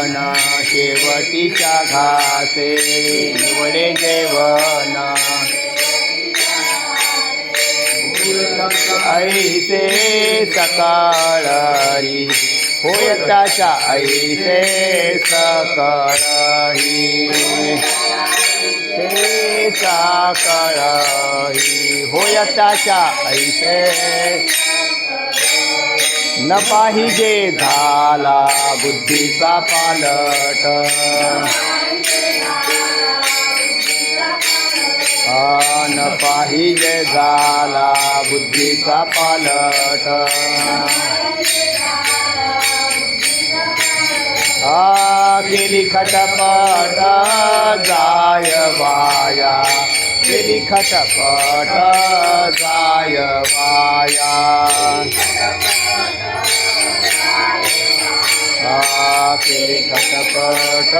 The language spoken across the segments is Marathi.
जेवण शेवटीच्या घासे निवडे जेवण. ऐसे सकाळी होय त्याच्या ऐसे सकाळी हे सकाळी होय त्याच्या ऐसे न पाहिजे झाला बुद्धीचा पालट. न पाहिजे झाला बुद्धीचा पालट. आ केली खटपट जाय वाया. केली खटपट जाय वाया. केली खटपट.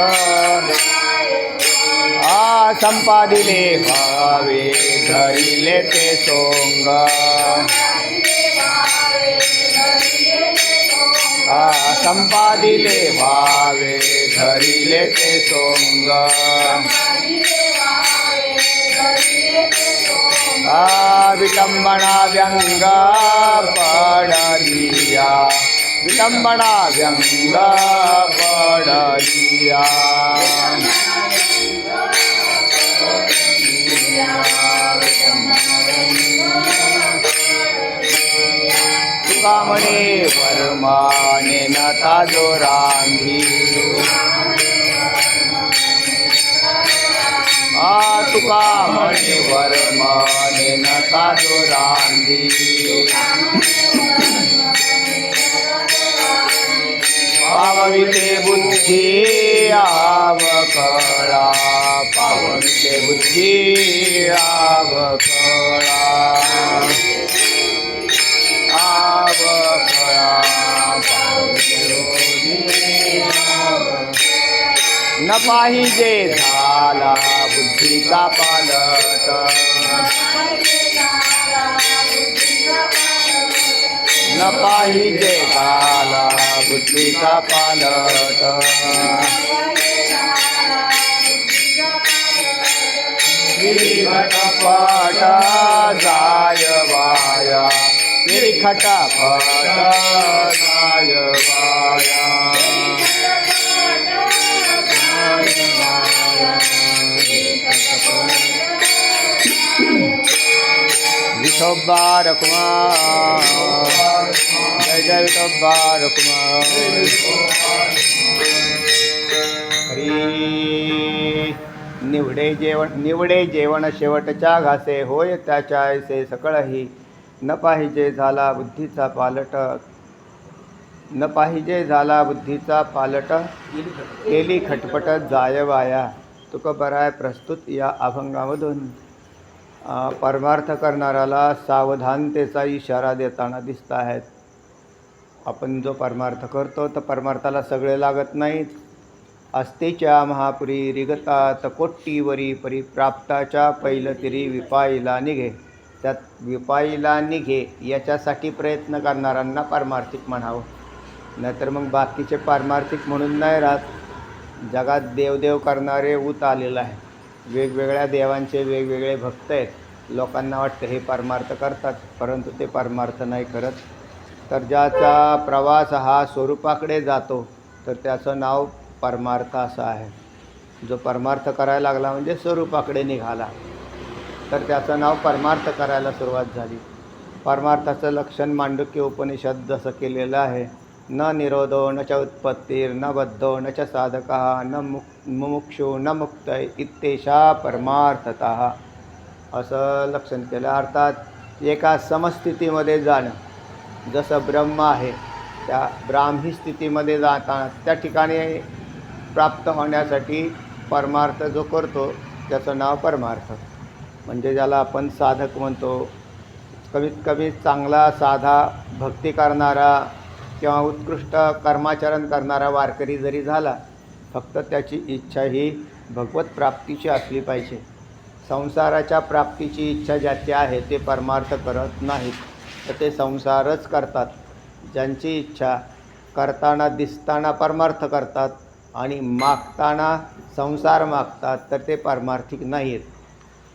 आ संपादिले भावे धरिले ते सोंग. आ संपादिले भावे धरिले ते सोंग. आ विटंबना व्यंग पडलिया विटंबना व्यंग पडलिया. तुका वर्माने नता जो रांधी. आ तुका म्हणे वर्माने नता जो रांधी. पावविते बुद्धी आवकळा पावविते बुद्धी आवकळा आवकळा पावविते बुद्धी न पाहिजे झाला बुद्धीचा पालट. न पाहिजे झाला बुद्धीचा पालट खटपट जाय वाया खटपट जाय वाया विठोबा रकुमार जय जय हरी। निवडे जेवण निवडे जेवण शेवटच्या घासे होय त्याच्या ऐसे सकळही. न पाहिजे झाला बुद्धीचा पालट. न पाहिजे झाला बुद्धीचा पालट. केली खटपट जाय वाया तुक बराय प्रस्तुत या अभंगामधून. परमार्थ करणाऱ्याला सावधानतेचा इशारा देताना दिसत आहेत आपण जो परमार्थ करतो तर परमार्थाला सगळे लागत नाहीत. अस्तेच्या महापुरी रिगतात कोट्टीवरी परिप्राप्ताच्या पैलतिरी विपाईला निघे. त्यात विपाईला निघे याच्यासाठी प्रयत्न करणाऱ्यांना पारमार्थिक म्हणावं. नाहीतर मग बाकीचे पारमार्थिक म्हणून नाही राहत. जगात देवदेव करणारे ऊत आलेलं आहे वेगवेगळ्या देवांचे वेगवेगळे भक्त आहेत. लोकांना वाटतं हे परमार्थ करतात परंतु ते परमार्थ नाही करत. तर ज्याचा प्रवास हा स्वरूपाकडे जातो तर त्याचं नाव परमार्थ असं आहे. जो परमार्थ करायला लागला म्हणजे स्वरूपाकडे निघाला. तर त्याचं नाव परमार्थ करायला सुरुवात झाली. परमार्थाचं लक्षण मांडुक्य उपनिषद जसं केलेलं आहे. न निरोधो न च उत्पत्तीर न बद्धो न च साधक न मुक् मुमुक्षु न मुक्त इत्येषा परमार्थता. असं लक्षण केलं. अर्थात एका समस्थितीमध्ये जाणं. जसं ब्रह्म आहे त्या ब्राह्मी स्थितीमध्ये जाताना त्या ठिकाणी प्राप्त होण्यासाठी परमार्थ जो करतो त्याचं नाव परमार्थ. म्हणजे ज्याला आपण साधक म्हणतो कमीत कमी चांगला साधा भक्ती करणारा किंवा उत्कृष्ट कर्माचरण करणारा वारकरी जरी झाला फक्त त्याची इच्छा ही भगवत प्राप्तीची असली पाहिजे. संसाराच्या प्राप्तीची इच्छा ज्याची आहे ते परमार्थ करत नाहीत. तर ते संसारच करतात. ज्यांची इच्छा करताना दिसताना परमार्थ करतात आणि मागताना संसार मागतात तर ते पारमार्थिक नाही आहेत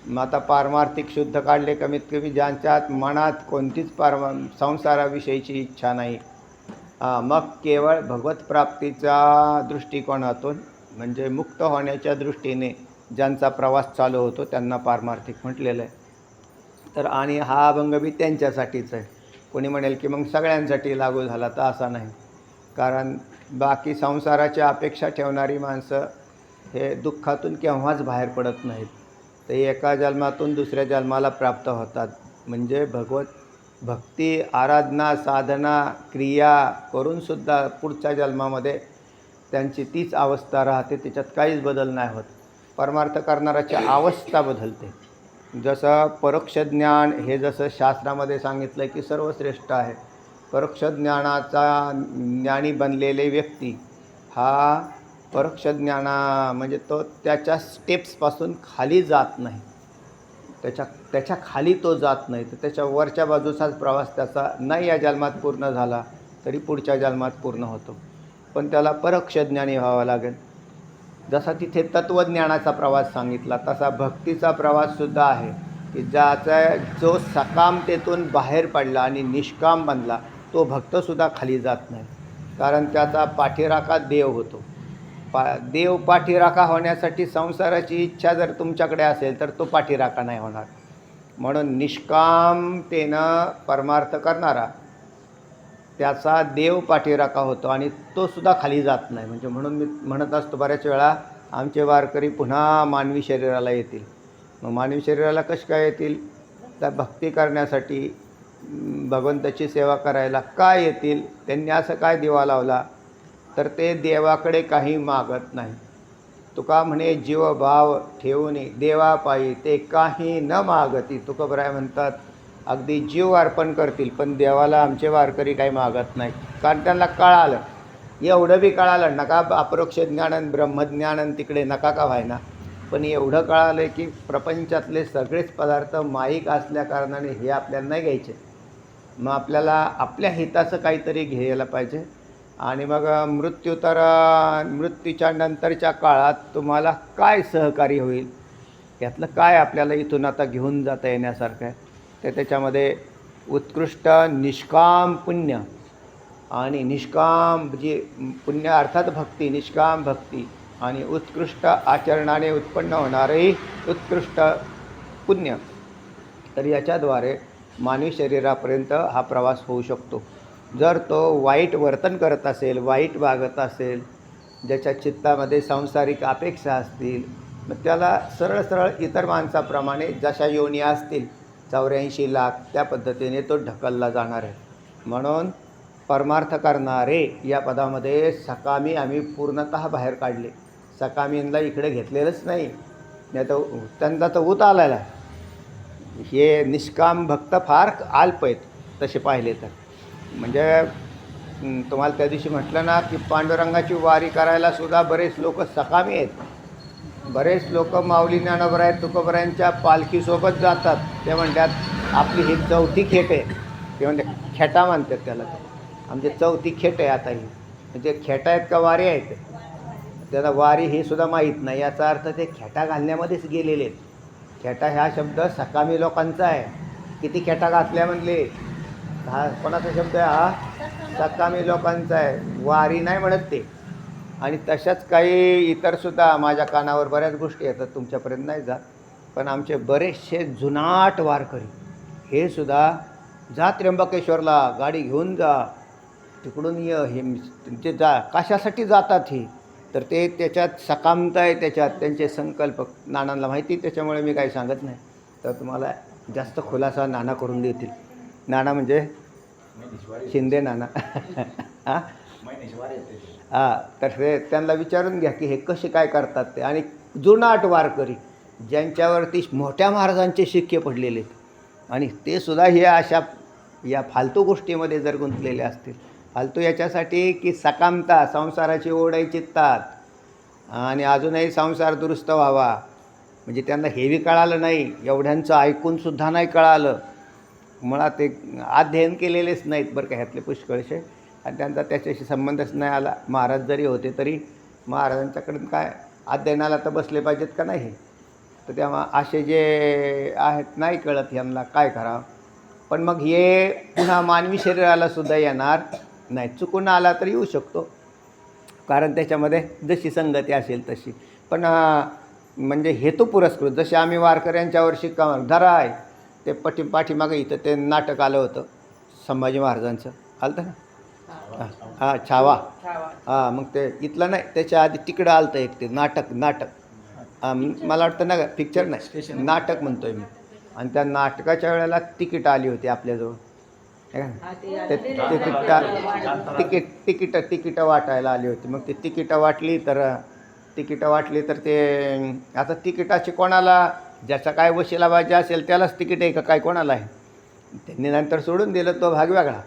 मग आता पारमार्थिक शुद्ध काढले कमीत कमी ज्यांच्यात मनात कोणतीच पारमा संसाराविषयीची इच्छा नाही. हा, मग केवळ भगवतप्राप्तीच्या दृष्टिकोनातून म्हणजे मुक्त होण्याच्या दृष्टीने ज्यांचा प्रवास चालू होतो त्यांना पारमार्थिक म्हटलेलं आहे. तर आणि हा अभंग बी त्यांच्यासाठीच आहे. कोणी म्हणेल की मग सगळ्यांसाठी लागू झाला तर असा नाही. कारण बाकी संसाराच्या अपेक्षा ठेवणारी माणसं हे दुःखातून केव्हाच बाहेर पडत नाहीत. ते एका जन्मातून दुसऱ्या जन्माला प्राप्त होतात. म्हणजे भगवत भक्ती आराधना साधना क्रिया करूनसुद्धा पुढच्या जन्मामध्ये त्यांची तीच अवस्था राहते. त्याच्यात काहीच बदल नाही होत. परमार्थ करणाऱ्याची अवस्था बदलते. जसं परोक्ष ज्ञान हे जसं शास्त्रामध्ये सांगितलं की सर्वश्रेष्ठ आहे. परोक्ष ज्ञानाचा ज्ञानी बनलेले व्यक्ती हा परोक्ष ज्ञाना म्हणजे तो त्याच्या स्टेप्सपासून खाली जात नाही. त्याच्या त्याच्याखाली तो जात नाही. तर त्याच्या वरच्या बाजूचाच प्रवास त्याचा नाही या जन्मात पूर्ण झाला तरी पुढच्या जन्मात पूर्ण होतो. पण त्याला परोक्ष ज्ञानी व्हावं लागेल. जसा तिथे तत्त्वज्ञानाचा प्रवास सांगितला तसा भक्तीचा प्रवाससुद्धा आहे की ज्याचा जो सकामतेतून बाहेर पडला आणि निष्काम बनला तो भक्तसुद्धा खाली जात नाही. कारण त्याचा पाठीराखा देव होतो. पा देव पाठीराखा होण्यासाठी संसाराची इच्छा जर तुमच्याकडे असेल तर तो पाठीराखा नाही होणार. म्हणून निष्कामतेनं परमार्थ करणारा त्याचा देव पाठीराखा होतो आणि तो सुद्धा खाली जात नाही. म्हणजे म्हणून मी म्हणत असतो बऱ्याच वेळा आमचे वारकरी पुन्हा मानवी शरीराला येतील. मग मानवी शरीराला कसे काय येतील? तर भक्ती करण्यासाठी भगवंताची सेवा करायला काय येतील? त्यांनी असं काय दिवा लावला? तर ते देवाकडे काही मागत नाही. तुका म्हणे जीवभाव ठेवून देवापायी ते काही न मागती तुकबराय म्हणतात अगदी जीव अर्पण करतील पण देवाला आमचे वारकरी काही मागत नाही. कारण त्यांना कळालं एवढं बी कळालं नका अपरोक्ष ज्ञान ब्रह्मज्ञान तिकडे नका का व्हायना. पण एवढं कळालं आहे की प्रपंचातले सगळेच पदार्थ माईक असल्या कारणाने हे आपल्याला नाही घ्यायचे. मग आपल्याला आपल्या हिताचं काहीतरी घ्यायला पाहिजे. आणि मग मृत्यू तर मृत्यूच्या नंतरच्या काळात तुम्हाला काय सहकारी होईल? यातलं काय आपल्याला इथून आता घेऊन जाता येण्यासारखं आहे? ते त्याच्यामध्ये उत्कृष्ट निष्काम पुण्य आणि निष्काम जी पुण्य अर्थात भक्ती निष्काम भक्ती आणि उत्कृष्ट आचरणाने उत्पन्न होणारे उत्कृष्ट पुण्य तर याच्याद्वारे मानवी शरीरापर्यंत हा प्रवास होऊ शकतो. जर तो वाईट वर्तन करत असेल वाईट वागत असेल ज्याच्या चित्तामध्ये सांसारिक अपेक्षा असतील मग त्याला सरळ सरळ इतर माणसाप्रमाणे जशा योनी असतील चौऱ्याऐंशी लाख त्या पद्धतीने तो ढकलला जाणार आहे. म्हणून परमार्थ करणारे या पदामध्ये सकामी आम्ही पूर्णतः बाहेर काढले. सकामींना इकडे घेतलेलंच नाही. नाही तर त्यांचा तर ऊत आलेला हे निष्काम भक्त फार अल्प आहेत तसे पाहिले तर. म्हणजे तुम्हाला त्या दिवशी म्हटलं ना की पांडुरंगाची वारी करायला सुद्धा बरेच लोक सकामी आहेत. बरेच लोक माऊली ज्ञानोबराय तुकोबरायांच्या पालखीसोबत जातात. ते म्हणतात आपली ही चौथी खेट आहे. ते म्हणते खेटा मानतात त्याला ते. आमची चौथी खेट आहे आता ही. म्हणजे खेटा आहेत का वारी आहेत? त्याला वारी हे सुद्धा माहीत नाही. याचा अर्थ ते खेटा घालण्यामध्येच गेलेले आहेत. खेटा ह्या शब्द सकामी लोकांचा आहे. किती खेटा घातल्या म्हणले? हा कोणाचा शब्द आहे हा? सकामी लोकांचा आहे. वारी नाही म्हणत ते. आणि तशाच काही इतरसुद्धा माझ्या कानावर बऱ्याच गोष्टी येतात तुमच्यापर्यंत नाही जात. पण आमचे बरेचसे जुनाट वारकरी हे सुद्धा जा त्र्यंबकेश्वरला गाडी घेऊन जा. तिकडून ये. हे ते जा कशासाठी जातात ही? तर ते त्याच्यात सकामता आहे त्याच्यात त्यांचे संकल्प नानांना माहिती त्याच्यामुळे मी काही सांगत नाही. तर तुम्हाला जास्त खुलासा नाना करून देतील. नाना म्हणजे शिंदे नाना. हां? हां तर हे त्यांना विचारून घ्या की हे कसे काय करतात ते. आणि जुनाट वारकरी ज्यांच्यावरती मोठ्या महाराजांचे शिक्के पडलेले आहेत आणि ते सुद्धा हे अशा या फालतू गोष्टीमध्ये जर गुंतलेले असतील. फालतू याच्यासाठी की सकामता संसाराची ओढाई चित्तात आणि अजूनही संसार दुरुस्त व्हावा. म्हणजे त्यांना हेवी कळालं नाही एवढ्यांचं ऐकूनसुद्धा नाही कळालं. मुळात ते अध्ययन केलेलेच नाहीत बरं का ह्यातले पुष्कळसे आणि त्यांचा त्याच्याशी संबंधच नाही आला. महाराज जरी होते तरी महाराजांच्याकडून काय अध्ययनाला तर बसले पाहिजेत का नाही? तर तेव्हा असे जे आहेत नाही कळत यांना काय करावं. पण मग हे पुन्हा मानवी शरीराला सुद्धा येणार नाही. चुकून आला तर येऊ शकतो. कारण त्याच्यामध्ये जशी संगती असेल तशी. पण म्हणजे हेतू पुरस्कृत. जसे आम्ही वारकऱ्यांच्यावर शिक्का धरा आहे. ते पठी पाठीमागं इथं ते नाटक आलं होतं. संभाजी महाराजांचं. आलं ना? हां हां छावा. हां मग ते इथलं नाही त्याच्या आधी तिकडं आलं होतं एक ते नाटक नाटक. हां मला वाटतं ना पिक्चर नाही. नाटक म्हणतोय मी. आणि त्या नाटकाच्या वेळेला तिकीट आली होती आपल्याजवळ. हे का? ते ते तिकीट तिकीट तिकीट तिकीटं वाटायला आली होती. मग ते तिकीटं वाटली तर तिकीटं वाटली तर ते आता तिकिटाची कोणाला ज्याचा काय वशिला पाहिजे असेल त्यालाच तिकीट आहे का काय कोणाला आहे? त्यांनी नंतर सोडून दिलं तो भाग वेगळा.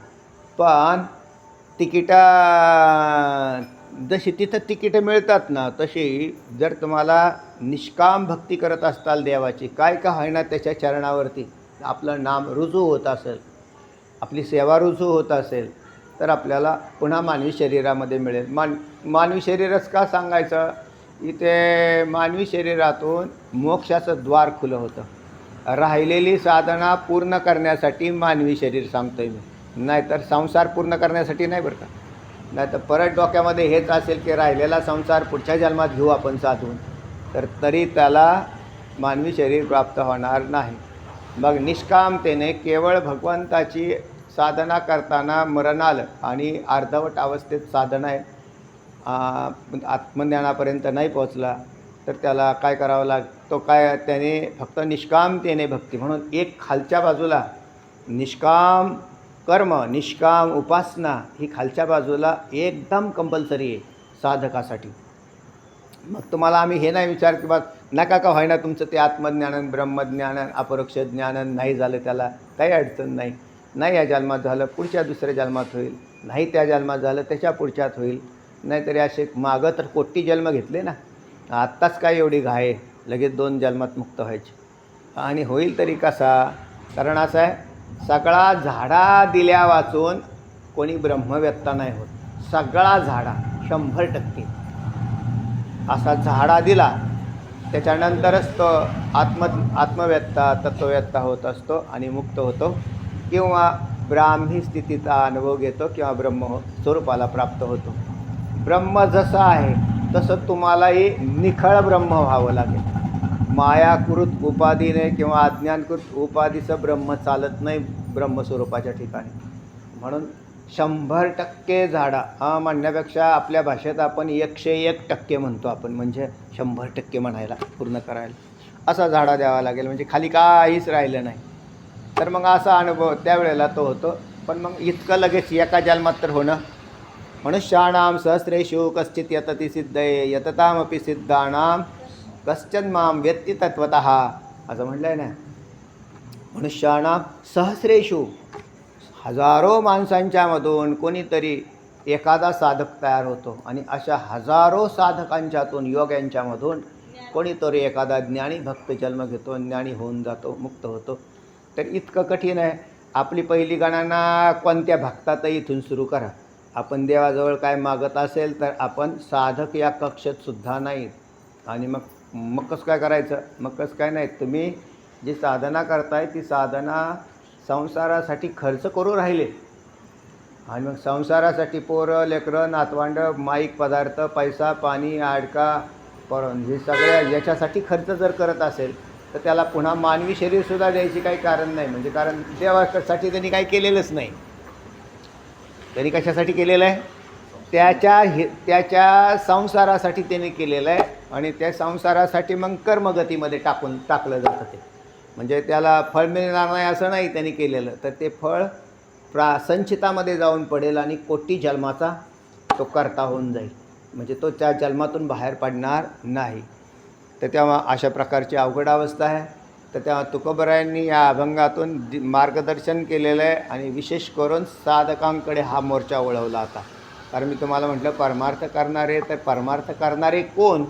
पण तिकिटा जशी तिथं तिकीटं मिळतात ना तशी जर तुम्हाला निष्काम भक्ती करत असताल देवाची काय का होईना त्याच्या चरणावरती आपलं नाम रुजू होत असेल आपली सेवा रुजू होत असेल तर आपल्याला पुन्हा मानवी शरीरामध्ये मिळेल. मान मानवी शरीरच का सांगायचं? इथे मानवी शरीरातून मोक्षाचं द्वार खुलं होतं. राहिलेली साधना पूर्ण करण्यासाठी मानवी शरीर सांगतोय मी. नाहीतर संसार पूर्ण करण्यासाठी नाही बरं का? नाहीतर परत डोक्यामध्ये हेच असेल की राहिलेला संसार पुढच्या जन्मात घेऊ आपण साधून तर तरी त्याला मानवी शरीर प्राप्त होणार नाही. मग निष्कामतेने केवळ भगवंताची साधना करताना मरण आलं आणि अर्धवट अवस्थेत साधना आहे आत्मज्ञानापर्यंत नाही पोचला तर त्याला काय करावं लाग तो काय त्याने फक्त निष्कामतेने भक्ती म्हणून एक खालच्या बाजूला निष्काम कर्म निष्काम उपासना ही खालच्या बाजूला एकदम कंपल्सरी आहे साधकासाठी. मग तुम्हाला आम्ही हे नाही विचार की बा नका का व्हायना तुमचं ते आत्मज्ञानन ब्रह्मज्ञानन अपरोक्ष ज्ञानन नाही झालं त्याला काही अडचण नाही. नाही या जन्मात झालं पुढच्या दुसऱ्या जन्मात होईल. नाही त्या जन्मात झालं त्याच्या पुढच्यात होईल. नाहीतरी असे मागं तर कोट्टी जन्म घेतले ना. आत्ताच काय एवढी घाय लगेच दोन जन्मात मुक्त व्हायची. आणि होईल तरी कसा? कारण असं आहे सगळा झाडा दिल्या वाचून कोणी ब्रह्मव्यत्ता नाही होत. सगळा झाडा शंभर टक्के. असा झाडा दिला त्याच्यानंतरच तो आत्म आत्मव्यत्ता तत्वव्यक्ता होत असतो आणि मुक्त होतो. किंवा ब्राह्मी स्थितीचा अनुभव घेतो किंवा ब्रह्म स्वरूपाला प्राप्त होतो. ब्रह्म जसं आहे तसं तुम्हालाही निखळ ब्रह्म व्हावं लागेल. मायाकृत उपाधीने किंवा अज्ञानकृत उपाधीचं ब्रह्म चालत नाही ब्रह्मस्वरूपाच्या ठिकाणी. म्हणून शंभर टक्के झाडा हा म्हणण्यापेक्षा आपल्या भाषेत आपण एकशे एक टक्के म्हणतो आपण म्हणजे शंभर टक्के म्हणायला पूर्ण करायला. असा झाडा द्यावा लागेल म्हणजे खाली काहीच राहिलं नाही. तर मग असा अनुभव त्यावेळेला तो होतो पण मग इतकं लगेच एका जन्मात तर होणं. मनुष्याणाम सहस्रेषु कश्चित यतती सिद्धये यततामपि सिद्धाणाम कश्चन माम व्यक्ती तत्वत असं म्हटलं आहे ना. मनुष्याना सहस्रेषु हजारो माणसांच्यामधून कोणीतरी एखादा साधक तयार होतो आणि अशा हजारो साधकांच्यातून योग्यांच्यामधून कोणीतरी एखादा ज्ञानी भक्त जन्म घेतो ज्ञानी होऊन जातो मुक्त होतो. तर इतकं कठीण आहे. आपली पहिली गणना कोणत्या भक्तात इथून सुरू करा. आपण देवाजवळ काय मागत असेल तर आपण साधक या कक्षेत सुद्धा नाहीत. आणि मग मग कसं काय करायचं? मग कसं काय नाही? तुम्ही जी साधना करताय ती साधना संसारासाठी खर्च करू राहिले. आणि मग संसारासाठी पोरं लेकरं नातवांड माईक पदार्थ पैसा पाणी आडका पर हे सगळ्या याच्यासाठी खर्च जर करत असेल तर त्याला पुन्हा मानवी शरीरसुद्धा द्यायची काही कारण नाही. म्हणजे कारण देवासाठी त्यांनी काही केलेलंच नाही. त्यांनी कशासाठी केलेलं आहे? त्याच्या हे त्याच्या संसारासाठी त्याने केलेलं आहे. आणि त्या संसारासाठी मग कर्मगतीमध्ये टाकून टाकलं जातं ते. म्हणजे त्याला फळ मिळणार नाही असं नाही त्यांनी केलेलं. तर ते फळ प्रा संचितामध्ये जाऊन पडेल आणि कोटी जन्माचा तो करता होऊन जाईल. म्हणजे तो त्या जन्मातून बाहेर पडणार नाही. तर तेव्हा अशा प्रकारची अवघड अवस्था आहे. तर तेव्हा तुकोबरायांनी या अभंगातून दि- मार्गदर्शन केलेलं आहे आणि विशेष करून साधकांकडे हा मोर्चा वळवला होता. कारण मी तुम्हाला म्हटलं परमार्थ करणारे तर परमार्थ करणारे कोण?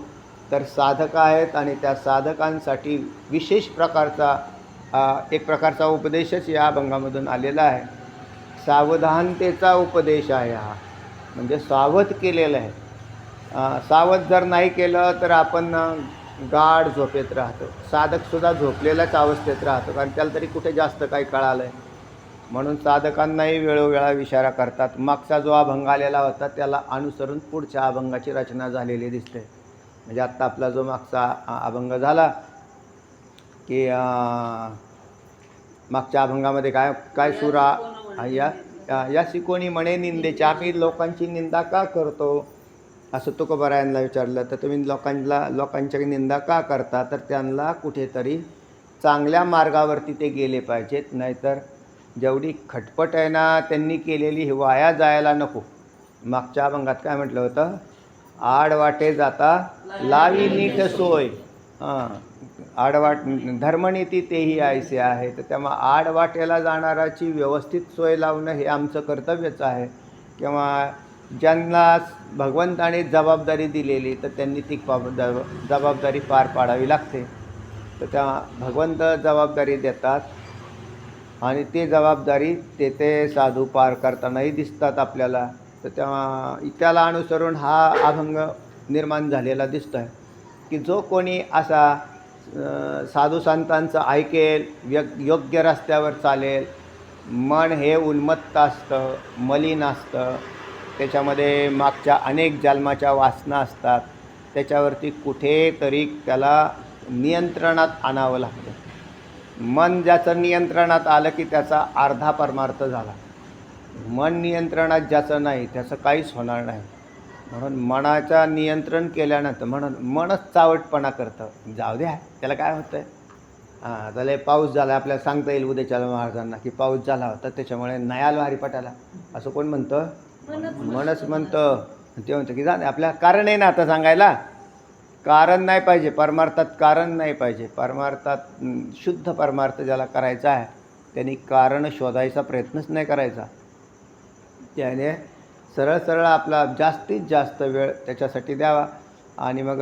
तर साधक आहेत आणि त्या साधकांसाठी विशेष प्रकारचा एक प्रकारचा उपदेशच या अभंगामधून आलेला आहे. सावधानतेचा उपदेश आहे हा. म्हणजे सावध केलेला आहे. सावध जर नाही केलं तर आपण गाढ झोपेत राहतो. साधकसुद्धा झोपलेल्याच अवस्थेत राहतो. कारण त्याला तरी कुठे जास्त काही कळालं आहे म्हणून साधकांनाही वेळोवेळा इशारा करतात. मागचा जो अभंग आलेला होता त्याला अनुसरून पुढच्या अभंगाची रचना झालेली दिसते. म्हणजे आत्ता आपला जो मागचा अभंग झाला की मागच्या अभंगामध्ये काय काय सुरा या या- शिकोणी म्हणे निंदेच्या आम्ही लोकांची निंदा का करतो? असं तुकोबरायांना विचारलं. तर तुम्ही लोकांना लोकांच्या निंदा का करता? तर त्यांना कुठेतरी चांगल्या मार्गावरती ते गेले पाहिजेत. नाहीतर जेवढी खटपट आहे ना त्यांनी केलेली वाया जायला नको. मागच्या अभंगात काय म्हटलं होतं? आडवाटे जाता लावी नीट सोय. आडवाट धर्मनीती तेही आयसे आहे. तर तेव्हा आडवाटेला जाणाराची व्यवस्थित सोय लावणं हे आमचं कर्तव्यच आहे. किंवा ज्यांना भगवंताने जबाबदारी दिलेली तर त्यांनी ती जबाबदारी पार पाडावी लागते. तर त्या भगवंत जबाबदारी देतात. आणि ते जबाबदारी ते ते साधू पार करतानाही दिसतात आपल्याला. तर तेव्हा त्याला अनुसरून हा अभंग निर्माण झालेला दिसतो आहे की जो कोणी असा साधुसंतांचं साधू संतांचं ऐकेल व्यग योग्य रस्त्यावर चालेल मन हे उन्मत्त असतं मलिन असतं त्याच्यामध्ये मागच्या अनेक जन्माच्या वासना असतात त्याच्यावरती कुठेतरी त्याला नियंत्रणात आणावं लागतं. मन ज्याचं नियंत्रणात आलं की त्याचा अर्धा परमार्थ झाला. मन नियंत्रणात ज्याचं नाही त्याचं काहीच होणार नाही. म्हणून मनाच्या नियंत्रण केल्यानंतर म्हणून मनच चावटपणा करतं. जाऊ द्या त्याला काय होतं आहे हां त्याला पाऊस झाला आपल्याला सांगता येईल उद्याच्या महाराजांना की पाऊस झाला होता त्याच्यामुळे नाही आलो हरिपाठाला असं कोण म्हणतं? मनच म्हणतं. ते म्हणतं की जा आपल्या कारण आहे ना आता सांगायला. कारण नाही पाहिजे परमार्थात कारण नाही पाहिजे. परमार्थात शुद्ध परमार्थ ज्याला करायचा आहे त्यांनी कारण शोधायचा प्रयत्नच नाही करायचा. त्याने सरळ सरळ आपला जास्तीत जास्त वेळ त्याच्यासाठी द्यावा. आणि मग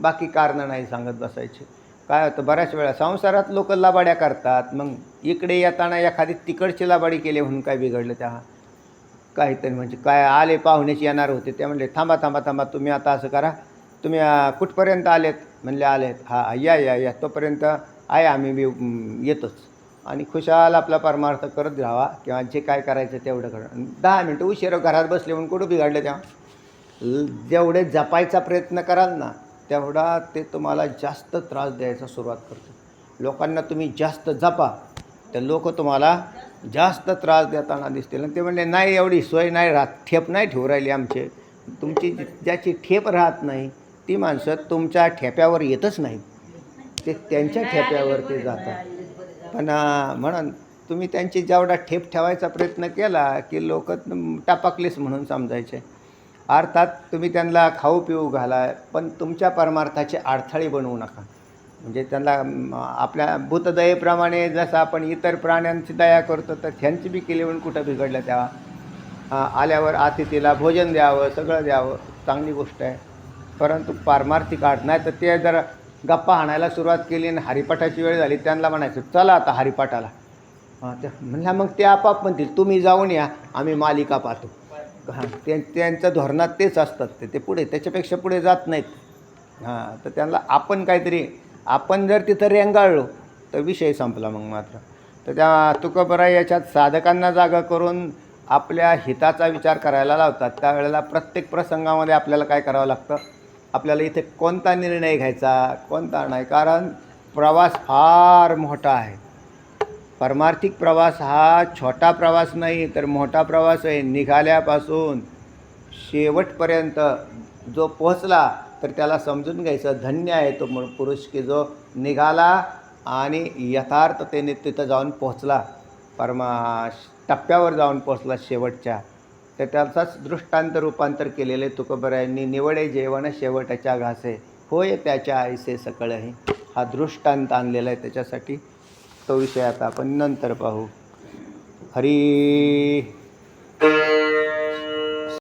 बाकी कारणं नाही सांगत बसायची. काय होतं बऱ्याच वेळा संसारात लोक लाबाड्या करतात. मग इकडे येताना एखादी तिकडची लाबाडी केली म्हणून काय बिघडलं त्या? काहीतरी म्हणजे काय आले पाहुण्याची येणार होते. ते म्हणले थांबा थांबा थांबा तुम्ही आता असं करा. तुम्ही कुठपर्यंत आलेत? म्हणले आलेत. हा या या या तोपर्यंत आहे आम्ही येतोच. आणि खुशाल आपला परमार्थ करत राहावा किंवा जे काय करायचं तेवढं करा. दहा मिनटं उशिरा घरात बसले म्हणून कुठं बिघडलं तेव्हा? जेवढे जपायचा प्रयत्न कराल ना तेवढा ते तुम्हाला जास्त त्रास द्यायचा सुरुवात करतो. लोकांना तुम्ही जास्त जपा तर लोक तुम्हाला जास्त त्रास देताना दिसतील. आणि ते म्हणले नाही एवढी सोय नाही राहत ठेप नाही ठेवू राहिली आमचे. तुमची ज्याची ठेप राहत नाही ती माणसं तुमच्या ठेप्यावर येतच नाही ते त्यांच्या ठेप्यावर ते जातात. पण म्हणून तुम्ही त्यांची जेवढा ठेप ठेवायचा प्रयत्न केला की लोक टापाकलेस म्हणून समजायचे. अर्थात तुम्ही त्यांना खाऊ पिऊ घाला पण तुमच्या परमार्थाचे अडथळे बनवू नका. म्हणजे त्यांना आपल्या भूतदयेप्रमाणे जसं आपण इतर प्राण्यांची दया करतो तर त्यांची बी केली म्हणून कुठं बिघडलं तेव्हा? आल्यावर अतिथीला भोजन द्यावं सगळं द्यावं चांगली गोष्ट आहे. परंतु पारमार्थिक आठ नाही तर ते जर गप्पा आणायला सुरुवात केली आणि हरिपाठाची वेळ झाली. त्यांना म्हणायचं चला आता हरिपाठाला. हां त्या म्हणल्या मग ते आपाप म्हणतील तुम्ही जाऊन या आम्ही मालिका पाहतो. हां ते त्यांच्या धोरणात तेच असतात ते. ते पुढे त्याच्यापेक्षा पुढे जात नाहीत. हां तर त्यांना आपण काहीतरी आपण जर तिथं रेंगाळलो तर विषय संपला मग मात्र. तर त्या तुकोबरा याच्यात साधकांना जागा करून आपल्या हिताचा विचार करायला लावतात. त्यावेळेला प्रत्येक प्रसंगामध्ये आपल्याला काय करावं लागतं? आपल्याला इथे कोणता निर्णय घ्यायचा कोणता नाही? कारण प्रवास फार मोठा आहे. परमार्थिक प्रवास हा छोटा प्रवास नाही तर मोठा प्रवास आहे. निघाल्यापासून शेवटपर्यंत जो पोहोचला तर त्याला समजून घ्यायचं धन्य आहे तो पुरुष की जो निघाला आणि यथार्थतेने तिथं जाऊन पोहोचला. परमा टप्प्यावर जाऊन पोहोचला शेवटच्या. तर त्याचाच दृष्टांत रूपांतर केलेले तुकोबरायांनी निवडे जेवण शेवटच्या घासे. होय त्याच्या आईसे सकळही. हा दृष्टांत आणलेला आहे. त्याच्यासाठी तो विषय आता आपण नंतर पाहू. हरी!